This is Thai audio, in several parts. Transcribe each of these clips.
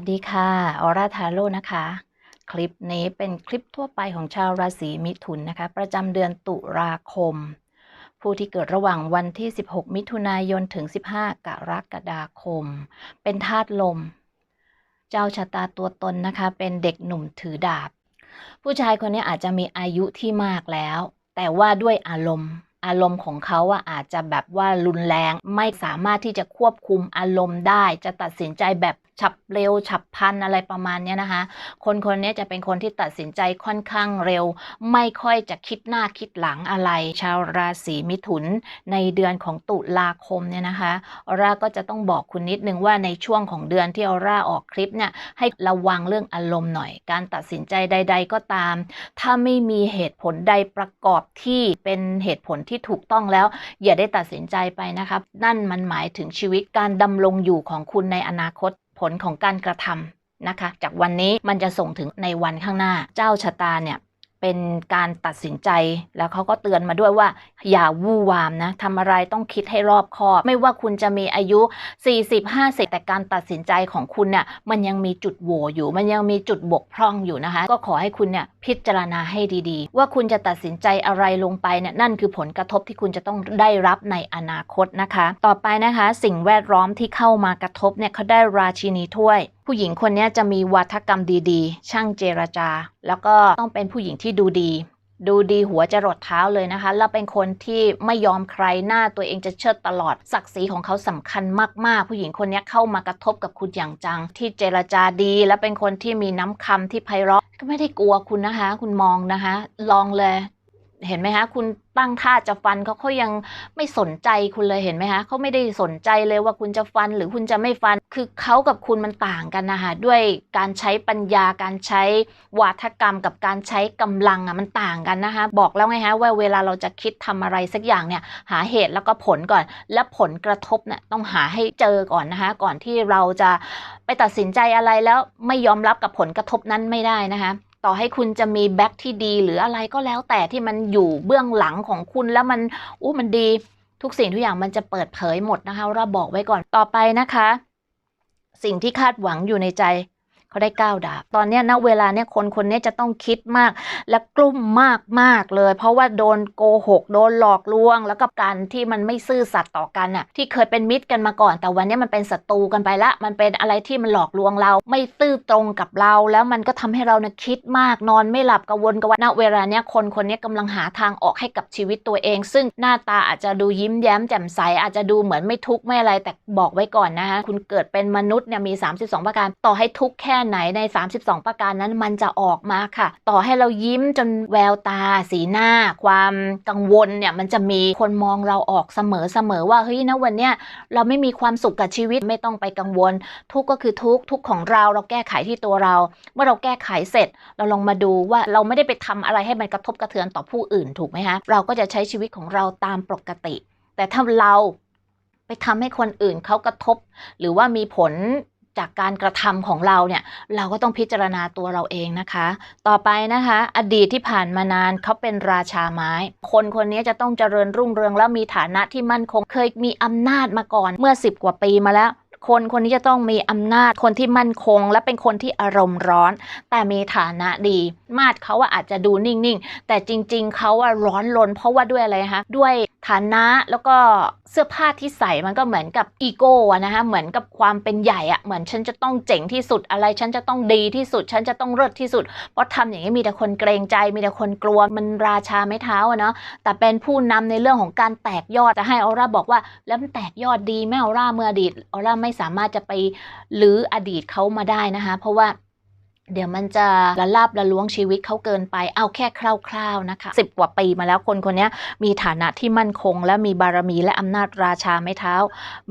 สวัสดีค่ะ ออร่าทาโร่นะคะ คลิปนี้เป็นคลิปทั่วไปของชาวราศีมิถุนนะคะ ประจำเดือนตุลาคม ผู้ที่เกิดระหว่างวันที่ 16 มิถุนายนถึง 15 กรกฎาคม เป็นธาตุลม เจ้าชะตาตัวตนนะคะ เป็นเด็กหนุ่มถือดาบ ผู้ชายคนนี้อาจจะมีอายุที่มากแล้ว แต่ว่าด้วยอารมณ์อารมณ์ของเขาอะอาจจะแบบว่ารุนแรงไม่สามารถที่จะควบคุมอารมณ์ได้ จะตัดสินใจแบบ ฉับเร็ว ฉับพันอะไรประมาณนี้นะคะ คนคนนี้จะเป็นคนที่ตัดสินใจค่อนข้างเร็ว ไม่ค่อยจะคิดหน้าคิดหลังอะไร ชาวราศีมิถุนในเดือนของตุลาคมเนี่ยนะคะออร่าก็จะต้องบอกคุณนิดนึงว่าในช่วงของเดือนที่ออร่าออกคลิปเนี่ยให้ระวังเรื่องอารมณ์หน่อย การตัดสินใจใด ๆ ก็ตาม ถ้าไม่มีเหตุผลใดประกอบที่เป็นเหตุผลที่ถูกต้องแล้ว อย่าได้ตัดสินใจไปนะครับ นั่นมันหมายถึงชีวิตการดำรงอยู่ของคุณในอนาคต ผลของการกระทำนะคะ จากวันนี้มันจะส่งถึงในวันข้างหน้า เจ้าชะตาเนี่ย เป็นการตัดสินใจแล้วเขาก็เตือนมาด้วยว่า อย่าวู่วามนะทำอะไรต้องคิดให้รอบคอบ ไม่ว่าคุณจะมีอายุ 40 50 แต่การตัดสินใจของคุณเนี่ยมันยังมีจุดโหวอยู่ มันยังมีจุดบกพร่องอยู่นะคะ ก็ขอให้คุณเนี่ยพิจารณาให้ดีๆ ว่าคุณจะตัดสินใจอะไรลงไปเนี่ยนั่นคือผลกระทบที่คุณจะต้องได้รับในอนาคตนะคะ ต่อไปนะคะ สิ่งแวดล้อมที่เข้ามากระทบเนี่ยเขาได้ราชินีถ้วย ผู้หญิงคนนี้จะมีวัฒกรรมดีๆ ช่างเจรจา แล้วก็ต้องเป็นผู้หญิงที่ดูดี ดูดีหัวจะรดเท้าเลยนะคะ แล้วเป็นคนที่ไม่ยอมใครหน้าตัวเองจะเชิดตลอด ศักดิ์ศรีของเขาสำคัญมากๆ ผู้หญิงคนนี้เข้ามากระทบกับคุณอย่างจัง ที่เจรจาดี และเป็นคนที่มีน้ำคำที่ไพเราะก็ไม่ได้กลัวคุณนะคะ คุณมองนะคะ ลองเลย เห็นไหมคะคุณตั้งท่าจะฟันเขาเขายังไม่สนใจคุณเลยเห็นไหมคะเขาไม่ได้สนใจเลยว่าคุณจะฟันหรือคุณจะไม่ฟัน คือเขากับคุณมันต่างกันนะคะด้วยการใช้ปัญญาการใช้วาทกรรมกับการใช้กำลังอะมันต่างกันนะคะบอกแล้วไงฮะว่าเวลาเราจะคิดทำอะไรสักอย่างเนี่ยหาเหตุแล้วก็ผลก่อน และผลกระทบเนี่ยต้องหาให้เจอก่อนนะคะก่อนที่เราจะไปตัดสินใจอะไรแล้วไม่ยอมรับกับผลกระทบนั้นไม่ได้นะคะ ต่อให้คุณจะมีแบ็คที่ดี หรืออะไรก็แล้วแต่ที่มันอยู่เบื้องหลังของคุณแล้วมันอู้มันดี ทุกสิ่งทุกอย่างมันจะเปิดเผยหมดนะคะเราบอกไว้ก่อนต่อไปนะคะ สิ่งที่คาดหวังอยู่ในใจ เขาได้ก้าดาบ ตอนนี้ณเวลาเนี้ยคนคนนี้จะต้องคิดมาก และกลุ้มมากมากเลย เพราะว่าโดนโกหก โดนหลอกลวง แล้วก็การที่มันไม่ซื่อสัตย์ต่อกันน่ะที่เคยเป็นมิตรกันมาก่อน แต่วันนี้มันเป็นศัตรูกันไปละ มันเป็นอะไรที่มันหลอกลวงเรา ไม่ซื่อตรงกับเรา แล้วมันก็ทำให้เราเนี่ยคิดมากนอนไม่หลับกังวลกังวลณเวลาเนี้ยคนคนนี้ยกำลังหาทางออกให้กับชีวิตตัวเอง ซึ่งหน้าตาอาจจะดูยิ้มแย้มแจ่มใสอาจจะดูเหมือนไม่ทุกข์ไม่อะไรแต่บอกไว้ก่อนนะคะคุณเกิดเป็นมนุษย์เนี่ยมี 32 ประการต่อให้ทุกข์แค่ไหนใน 32 ประการนั้นมันจะออกมาค่ะ ต่อให้เรายิ้มจนแววตาสีหน้า ความกังวลเนี่ยมันจะมีคนมองเราออกเสมอเสมอว่าเฮ้ยนะวันเนี้ยเราไม่มีความสุขกับชีวิตไม่ต้องไปกังวล ทุกก็คือทุกทุกของเราเราแก้ไขที่ตัวเรา เมื่อเราแก้ไขเสร็จ เราลองมาดูว่าเราไม่ได้ไปทำอะไรให้มันกระทบกระเทือนต่อผู้อื่นถูกไหมคะเราก็จะใช้ชีวิตของเราตามปกติ แต่ถ้าเราไปทำให้คนอื่นเขากระทบ หรือว่ามีผล จากการกระทำของเราเนี่ยเราก็ต้องพิจารณาตัวเราเองนะคะ ต่อไปนะคะ อดีตที่ผ่านมานานเขาเป็นราชาไม้ คนคนนี้จะต้องเจริญรุ่งเรืองและมีฐานะที่มั่นคงเคยมีอำนาจมาก่อนเมื่อ 10 กว่าปีมาแล้ว คนคนนี้จะต้องมีอำนาจคนที่มั่นคง และเป็นคนที่อารมณ์ร้อน แต่มีฐานะดี มาดเขาว่าอาจจะดูนิ่งๆ แต่จริง ๆเขาว่าร้อนรนเพราะว่าด้วยอะไรคะด้วยฐานะแล้วก็เสื้อผ้าที่ใส่มันก็เหมือนกับอีโก้นะคะเหมือนกับความเป็นใหญ่อะเหมือนฉันจะต้องเจ๋งที่สุดอะไร ฉันจะต้องดีที่สุด ฉันจะต้องเลิศที่สุด เพราะทำอย่างนี้มีแต่คนเกรงใจ มีแต่คนกลัวมันราชาไม่เท้าอะเนาะแต่เป็นผู้นำในเรื่องของการแตกยอดจะให้ออร่าบอกว่า แล้วมันแตกยอดดีไหมออร่าเมื่ออดีตออร่าไม่ไม่สามารถจะไปลื้ออดีตเขามาได้นะคะ เพราะว่าเดี๋ยวมันจะละลาบละล้วงชีวิตเขาเกินไป เอาแค่คร่าวๆนะคะสิบกว่าปีมาแล้วคนคนนี้มีฐานะที่มั่นคง และมีบารมีและอำนาจราชาไม่เท้า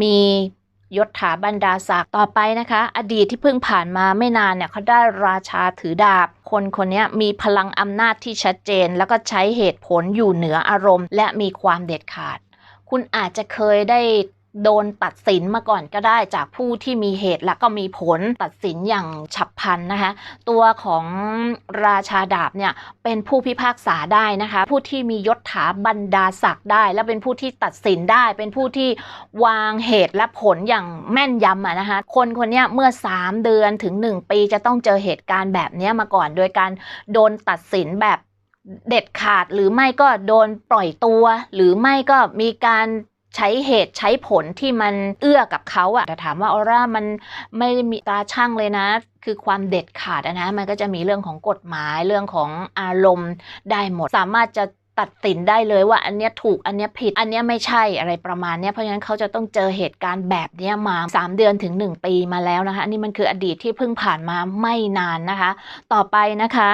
มียศถาบรรดาศักดิ์ต่อไปนะคะ อดีตที่เพิ่งผ่านมาไม่นานเนี่ยเขาได้ราชาถือดาบ คนคนนี้มีพลังอำนาจที่ชัดเจน แล้วก็ใช้เหตุผลอยู่เหนืออารมณ์ และมีความเด็ดขาด คุณอาจจะเคยได้ โดนตัดสินมาก่อนก็ได้จากผู้ที่มีเหตุและก็มีผลตัดสินอย่างฉับพลันนะคะ ตัวของราชาดาบเนี่ยเป็นผู้พิพากษาได้นะคะ ผู้ที่มียศถาบรรดาศักดิ์ได้ และเป็นผู้ที่ตัดสินได้ เป็นผู้ที่วางเหตุและผลอย่างแม่นยำนะคะ คนคนนี้เมื่อ 3 เดือนถึง 1 ปีจะต้องเจอเหตุการณ์แบบนี้มาก่อน โดยการโดนตัดสินแบบเด็ดขาดหรือไม่ก็โดนปล่อยตัว หรือไม่ก็มีการ ใช้เหตุใช้ผลที่มันเอื้อกับเขาอะแต่ถามว่าออร่ามันไม่มีตาช่างเลยนะ คือความเด็ดขาดนะมันก็จะมีเรื่องของกฎหมายเรื่องของอารมณ์ได้หมด สามารถจะตัดสินได้เลยว่าอันเนี้ยถูกอันเนี้ยผิดอันเนี้ยไม่ใช่อะไรประมาณเนี้ยเพราะฉะนั้นเขาจะต้องเจอเหตุการณ์แบบเนี้ยมา 3 เดือนถึง 1 ปีมาแล้วนะคะอันนี้มันคืออดีตที่เพิ่งผ่านมาไม่นานนะคะ ต่อไปนะคะ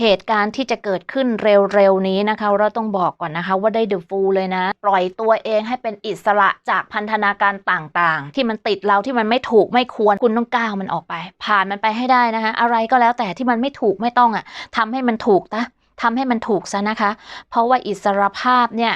เหตุการณ์ที่จะเกิดขึ้นเร็วๆนี้นะคะ เราต้องบอกก่อนนะคะ ว่าได้เดอะฟูลเลยนะ ปล่อยตัวเองให้เป็นอิสระจากพันธนาการต่างๆ ที่มันติดเราที่มันไม่ถูกไม่ควรคุณต้องก้าวมันออกไป ผ่านมันไปให้ได้นะคะ อะไรก็แล้วแต่ที่มันไม่ถูกไม่ต้องอะทำให้มันถูกนะทำให้มันถูกซะนะคะ เพราะว่าอิสรภาพเนี่ย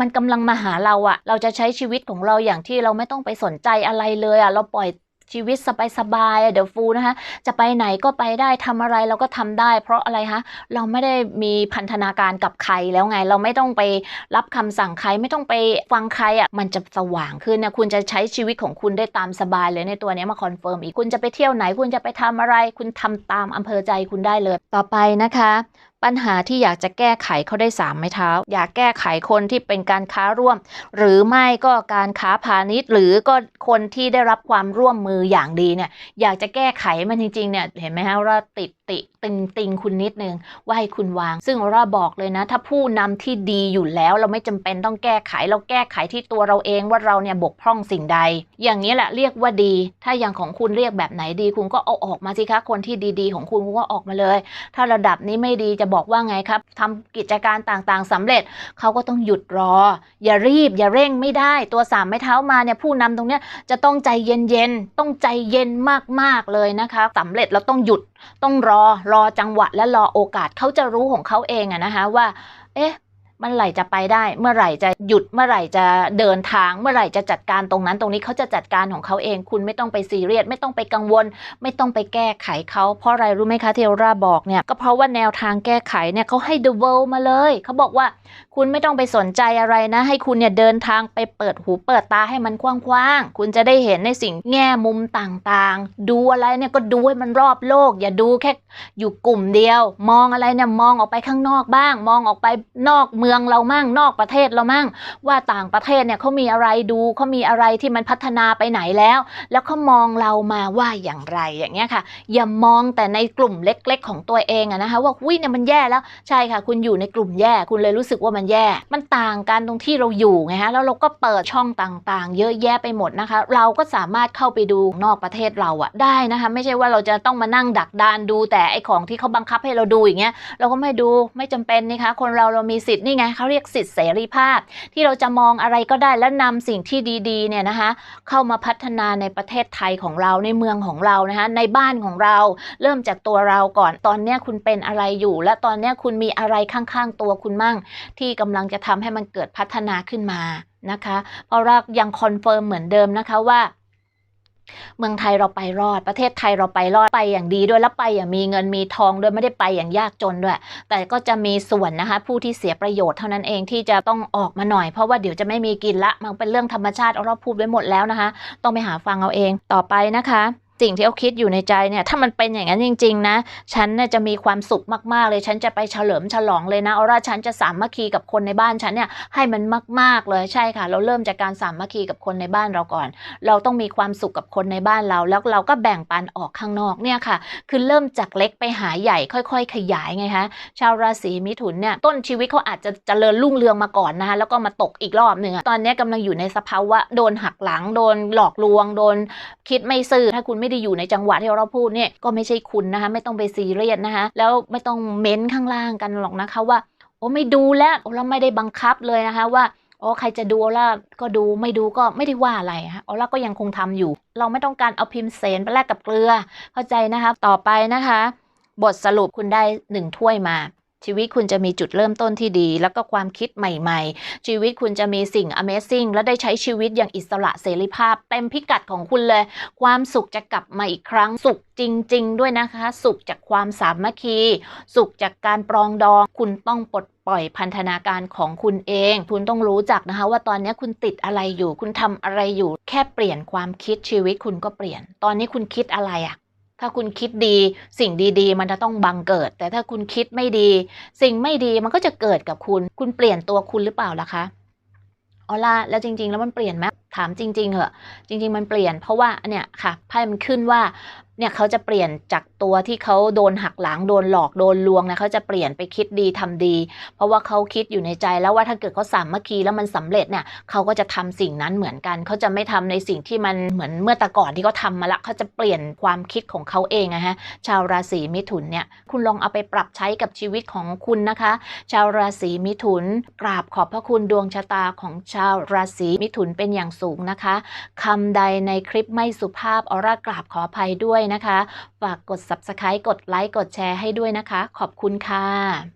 มันกำลังมาหาเราอะเราจะใช้ชีวิตของเราอย่างที่เราไม่ต้องไปสนใจอะไรเลยอะเราปล่อย ชีวิตสบายๆเดี๋ยวฟูนะคะจะไปไหนก็ไปได้ทำอะไรเราก็ทำได้ เพราะอะไรคะเราไม่ได้มีพันธนาการกับใครแล้วไง เราไม่ต้องไปรับคำสั่งใครไม่ต้องไปฟังใครอะ่ะมันจะสว่างขึ้นนะคุณจะใช้ชีวิตของคุณได้ตามสบายเลยในตัวนี้มาคอนเฟิร์มอีกคุณจะไปเที่ยวไหนคุณจะไปทำอะไร คุณทำตามอำเภอใจคุณได้เลย ต่อไปนะคะปัญหาที่อยากจะแก้ไขเขาได้สามไม้เท้า อยากแก้ไขคนที่เป็นการค้าร่วม หรือไม่ก็การค้าพาณิชย์ หรือก็คนที่ได้รับความร่วมมืออย่างดีเนี่ย อยากจะแก้ไขมันจริงๆเนี่ยเห็นไหมฮะว่าติดติติงติงคุณนิดนึงว่าให้คุณวาง ซึ่งเราบอกเลยนะ ถ้าผู้นำที่ดีอยู่แล้วเราไม่จำเป็นต้องแก้ไข เราแก้ไขที่ตัวเราเองว่าเราเนี่ยบกพร่องสิ่งใด อย่างนี้แหละเรียกว่าดี ถ้าอย่างของคุณเรียกแบบไหนดี คุณก็เอาออกมาสิคะคนที่ดีๆ ของคุณคุณก็ออกมาเลย ถ้าระดับนี้ไม่ดีจะบอกว่าไงครับทำกิจการต่างๆสำเร็จเขาก็ต้องหยุดรอ อย่ารีบ อย่าเร่งไม่ได้ ตัวสามไม้เท้ามาเนี่ยผู้นำตรงเนี้ยจะต้องใจเย็นๆต้องใจเย็นมากๆเลยนะคะสำเร็จเราต้องหยุดต้องรอรอจังหวะและรอโอกาสเขาจะรู้ของเขาเองอะนะคะว่า เอ๊ะ มื่อไหร่จะไปได้ เมื่อไหร่จะหยุดเมื่อไหร่จะเดินทาง เมื่อไหร่จะจัดการตรงนั้น ตรงนี้เขาจะจัดการของเขาเอง คุณไม่ต้องไปซีเรียสไม่ต้องไปกังวล ไม่ต้องไปแก้ไขเขาเพราะอะไรรู้ไหมคะเที่เอราบอกเนี่ยก็เพราะว่าแนวทางแก้ไขเนี่ยเขาให้ the world มาเลยเขาบอกว่าคุณไม่ต้องไปสนใจอะไรนะ ให้คุณเนี่ยเดินทางไปเปิดหูเปิดตาให้มันกว้างๆคุณจะได้เห็นในสิ่งแง่มุมต่างๆ ดูอะไรเนี่ยก็ดูให้มันรอบโลก อย่าดูแค่อยู่กลุ่มเดียว มองอะไรเนี่ยมองออกไปข้างนอกบ้าง มองออกไปนอกเมืองเรามั่งนอกประเทศเรามั่ง ว่าต่างประเทศเนี่ยเขามีอะไรดูเขามีอะไรที่มันพัฒนาไปไหนแล้ว แล้วเขามองเรามาว่าอย่างไรอย่างเงี้ยค่ะ อย่ามองแต่ในกลุ่มเล็ก ๆ ของตัวเองอะนะคะว่าวิเนี่ยมันแย่แล้วใช่ค่ะ คุณอยู่ในกลุ่มแย่ คุณเลยรู้สึกว่ามันแย่ มันต่างกันตรงที่เราอยู่ไงฮะแล้วเราก็เปิดช่องต่างๆ เยอะแยะไปหมดนะคะ เราก็สามารถเข้าไปดูนอกประเทศเราอะได้นะคะไม่ใช่ว่าเราจะต้องมานั่งดักดานดูแต่ไอของที่เขาบังคับให้เราดูอย่างเงี้ยเราก็ไม่ดูไม่จำเป็นนะคะคนเราเรามีสิทธิ์นี่ไงเขาเรียกสิทธิเสรีภาพ ที่เราจะมองอะไรก็ได้และนำสิ่งที่ดีๆเนี่ยนะคะเข้ามาพัฒนาในประเทศไทยของเราในเมืองของเรานะคะในบ้านของเราเริ่มจากตัวเราก่อนตอนนี้คุณเป็นอะไรอยู่ และตอนนี้คุณมีอะไรข้างๆตัวคุณมั่ง ที่กำลังจะทำให้มันเกิดพัฒนาขึ้นมานะคะเพราะเรายังคอนเฟิร์มเหมือนเดิมนะคะว่า เมืองไทยเราไปรอด ประเทศไทยเราไปรอดไปอย่างดีด้วยแล้วไปอย่างมีเงินมีทองด้วยไม่ได้ไปอย่างยากจนด้วย แต่ก็จะมีส่วนนะคะ ผู้ที่เสียประโยชน์เท่านั้นเองที่จะต้องออกมาหน่อยเพราะว่าเดี๋ยวจะไม่มีกินละมันเป็นเรื่องธรรมชาติเอาเราพูดไว้หมดแล้วนะคะ ต้องไปหาฟังเอาเองต่อไปนะคะ สิ่งที่เขาคิดอยู่ในใจเนี่ยถ้ามันเป็นอย่างนั้นจริง ๆ นะ ฉันน่ะจะมีความสุขมากๆเลย ฉันจะไปเฉลิมฉลองเลยนะเอาว่าฉันจะสามัคคีกับคนในบ้านฉันเนี่ยให้มันมาก ๆเลยใช่ค่ะ เราเริ่มจากการสามัคคีกับคนในบ้านเราก่อน เราต้องมีความสุขกับคนในบ้านเรา แล้วเราก็แบ่งปันออกข้างนอกเนี่ยค่ะ คือเริ่มจากเล็กไปหาใหญ่ค่อย ๆ ขยายไงคะชาวราศีมิถุนเนี่ยต้นชีวิตเขาอาจจะเจริญรุ่งเรืองมาก่อนนะคะแล้วก็มาตกอีกรอบหนึ่งตอนนี้กำลังอยู่ในสภาวะโดนหักหลังโดนหลอกลวงโดนคิดไม่ซื่อถ้าคุณไไม่ได้อยู่ในจังหวะที่เราพูดเนี่ยก็ไม่ใช่คุณนะคะ ไม่ต้องไปซีเรียสนะคะ แล้วไม่ต้องเม้นข้างล่างกันหรอกนะคะว่าโอ้ไม่ดูแล้วเราไม่ได้บังคับเลยนะคะว่าอ๋อใครจะดูออล่าก็ดูไม่ดูก็ไม่ได้ว่าอะไรฮะออล่าก็ยังคงทำอยู่ เราไม่ต้องการเอาพิมพ์เสนไปแลกกับเกลือ เข้าใจนะคะ ต่อไปนะคะ บทสรุปคุณได้หนึ่งถ้วยมา ชีวิตคุณจะมีจุดเริ่มต้นที่ดี แล้วก็ความคิดใหม่ๆ ชีวิตคุณจะมีสิ่ง Amazing และได้ใช้ชีวิตอย่างอิสระเสรีภาพ เต็มพิกัดของคุณเลย ความสุขจะกลับมาอีกครั้ง สุขจริง ๆ ด้วยนะคะ สุขจากความสามัคคี สุขจากการปรองดอง คุณต้องปลดปล่อยพันธนาการของคุณเอง คุณต้องรู้จักนะคะ ว่าตอนนี้คุณติดอะไรอยู่ คุณทำอะไรอยู่ แค่เปลี่ยนความคิดชีวิตคุณก็เปลี่ยน ตอนนี้คุณคิดอะไรอะ ถ้าคุณคิดดี สิ่งดีๆ มันจะต้องบังเกิด แต่ถ้าคุณคิดไม่ดี สิ่งไม่ดีมันก็จะเกิดกับคุณ คุณเปลี่ยนตัวคุณหรือเปล่าล่ะคะเอาล่ะแล้วจริง ๆ แล้วมันเปลี่ยนไหมถามจริง ๆเหอะจริง ๆ มันเปลี่ยน เพราะว่าเนี่ยค่ะไพ่มันขึ้นว่า เนี่ยเขาจะเปลี่ยนจากตัวที่เขาโดนหักหลังโดนหลอกโดนลวงนะเขาจะเปลี่ยนไปคิดดีทำดี เพราะว่าเขาคิดอยู่ในใจแล้วว่าถ้าเกิดเขาสามัคคีแล้วมันสำเร็จเนี่ยเขาก็จะทำสิ่งนั้นเหมือนกันเขาจะไม่ทำในสิ่งที่มันเหมือนเมื่อแต่ก่อนที่เขาทามาละเขาจะเปลี่ยนความคิดของเขาเองนะฮะชาวราศีมิถุนเนี่ยคุณลองเอาไปปรับใช้กับชีวิตของคุณนะคะ ชาวราศีมิถุน กราบขอบพระคุณดวงชะตาของชาวราศีมิถุนเป็นอย่างสูงนะคะคำใดในคลิปไม่สุภาพออร่ากราบขออภัยด้วยนะคะ ฝากกด subscribe กดไลค์กดแชร์ให้ด้วยนะคะ ขอบคุณค่ะ